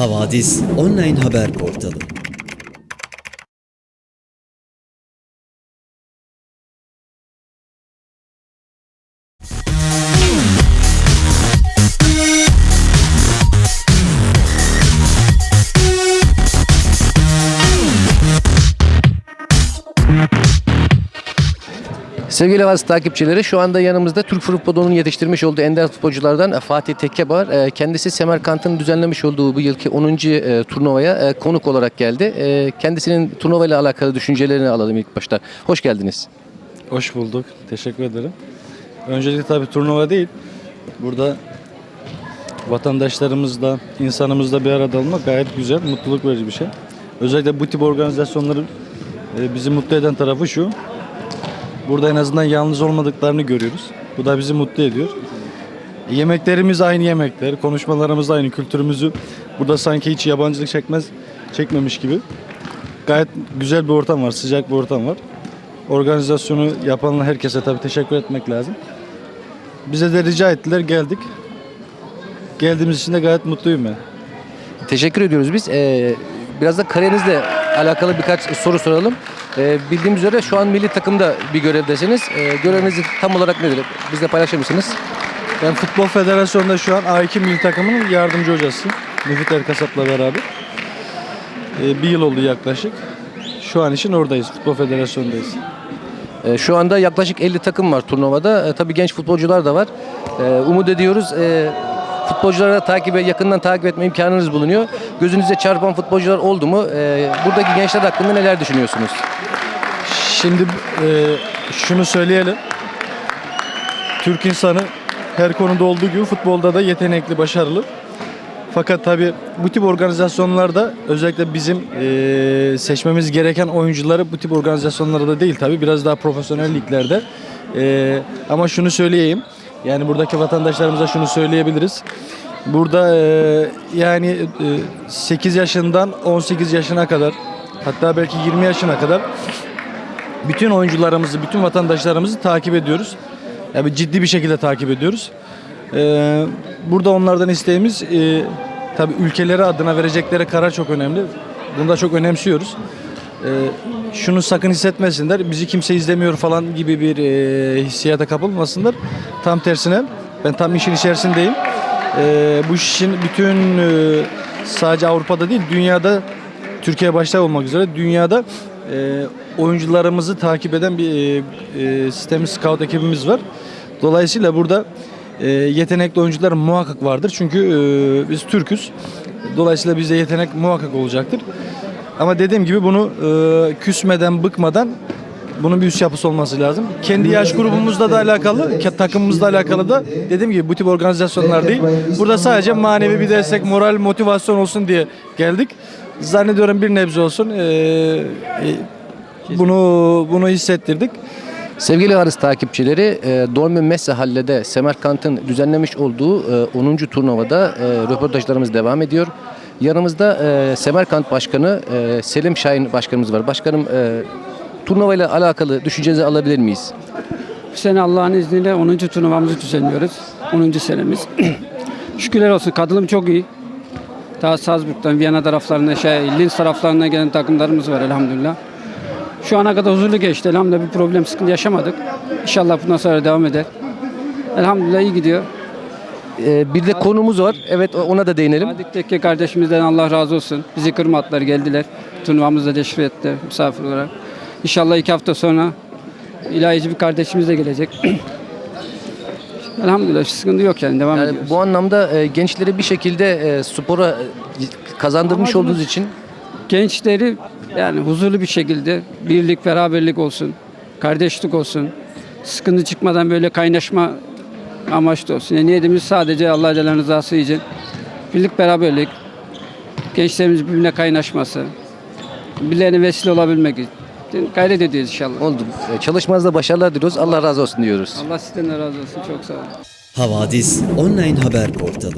Havadis online haber portalı. Sevgili Havas takipçileri şu anda yanımızda Türk Futbolu'nun yetiştirmiş olduğu ender futbolculardan Fatih Tekke var. Ee, Kendisi Semerkant'ın düzenlemiş olduğu bu yılki 10. e, turnuvaya e, konuk olarak geldi. E, Kendisinin turnuva ile alakalı düşüncelerini alalım ilk başta. Hoş geldiniz. Hoş bulduk. Teşekkür ederim. Öncelikle tabii turnuva değil. Burada vatandaşlarımızla, insanımızla bir arada olmak gayet güzel, mutluluk verici bir şey. Özellikle bu tip organizasyonların e, bizi mutlu eden tarafı şu. Burada en azından yalnız olmadıklarını görüyoruz. Bu da bizi mutlu ediyor. Yemeklerimiz aynı yemekler, konuşmalarımız aynı, kültürümüzü burada sanki hiç yabancılık çekmez, çekmemiş gibi. Gayet güzel bir ortam var, sıcak bir ortam var. Organizasyonu yapan herkese tabii teşekkür etmek lazım. Bize de rica ettiler, geldik. Geldiğimiz için de gayet mutluyum ben. Teşekkür ediyoruz biz. E, Biraz da kariyerinizle alakalı birkaç soru soralım. E, Bildiğimiz üzere şu an milli takımda bir görevdesiniz. E, Göreviniz tam olarak nedir? Bizle paylaşır mısınız? Ben Futbol Federasyonu'nda şu an A2 milli takımının yardımcı hocasıyım. Müfit Erkasap'la beraber. Ee, bir yıl oldu yaklaşık. Şu an için oradayız. Futbol Federasyonu'ndayız. E, Şu anda yaklaşık 50 takım var turnuvada. E, tabii genç futbolcular da var. E, umut ediyoruz. E, futbolculara takip yakından takip etme imkanınız bulunuyor. Gözünüze çarpan futbolcular oldu mu? E, buradaki gençler hakkında neler düşünüyorsunuz? Şimdi e, şunu söyleyelim. Türk insanı her konuda olduğu gibi futbolda da yetenekli, başarılı. Fakat tabii bu tip organizasyonlarda özellikle bizim e, seçmemiz gereken oyuncuları bu tip organizasyonlarda değil tabii biraz daha profesyonel liglerde. E, ama şunu söyleyeyim. Yani buradaki vatandaşlarımıza şunu söyleyebiliriz. Burada e, yani e, 8 yaşından 18 yaşına kadar hatta belki 20 yaşına kadar bütün oyuncularımızı, bütün vatandaşlarımızı takip ediyoruz. Yani ciddi bir şekilde takip ediyoruz. Ee, burada onlardan isteğimiz e, tabii ülkeleri adına verecekleri karar çok önemli. Bunu da çok önemsiyoruz. Ee, şunu sakın hissetmesinler. Bizi kimse izlemiyor falan gibi bir e, hissiyata kapılmasınlar. Tam tersine ben tam işin içerisindeyim. Ee, bu işin bütün e, sadece Avrupa'da değil dünyada Türkiye başta olmak üzere dünyada e, oyuncularımızı takip eden bir e, e, sistemi scout ekibimiz var. Dolayısıyla burada e, yetenekli oyuncular muhakkak vardır. Çünkü e, biz Türküz. Dolayısıyla bizde yetenek muhakkak olacaktır. Ama dediğim gibi bunu e, küsmeden, bıkmadan bunun bir üst yapısı olması lazım. Kendi yaş grubumuzla da alakalı, takımımızla alakalı da dediğim gibi bu tip organizasyonlar değil. Burada sadece manevi bir destek, moral, motivasyon olsun diye geldik. Zannediyorum bir nebze olsun. e, e, bunu bunu hissettirdik. Sevgili Arız takipçileri, e, Dolmen Messe Halle'de Semerkant'ın düzenlemiş olduğu e, 10. turnuvada e, röportajlarımız devam ediyor. Yanımızda e, Semerkant Başkanı e, Selim Şahin Başkanımız var. Başkanım, e, turnuvayla alakalı düşüncenizi alabilir miyiz? Bu sene Allah'ın izniyle 10. turnuvamızı düzenliyoruz. 10. senemiz. Şükürler olsun katılım çok iyi. Daha Salzburg'dan, Viyana taraflarına, şey, Linz taraflarına gelen takımlarımız var elhamdülillah. Şu ana kadar huzurlu geçti. Elhamdülillah bir problem, sıkıntı yaşamadık. İnşallah bundan sonra devam eder. Elhamdülillah iyi gidiyor. E, bir de konumuz var. Evet ona da değinelim. Sadık Tekke kardeşimizden Allah razı olsun. Bizi kırmadılar, geldiler. Turnuvamızda teşrif etti misafir olarak. İnşallah iki hafta sonra ilahici bir kardeşimiz de gelecek. Elhamdülillah sıkıntı yok yani devam Yani ediyoruz. bu anlamda e, gençleri bir şekilde e, spora e, kazandırmış Amacımız- olduğunuz için Gençleri yani huzurlu bir şekilde birlik, beraberlik olsun, kardeşlik olsun, sıkıntı çıkmadan böyle kaynaşma amaçlı olsun. Yani niyetimiz sadece Allah Teala'nın rızası için birlik, beraberlik, gençlerimiz birbirine kaynaşması, birilerine vesile olabilmek için gayret ediyoruz inşallah. oldu. E, çalışmanızda başarılar diliyoruz. Allah razı olsun diyoruz. Allah sizden de razı olsun. Çok sağ olun. Havadis online haber portalı.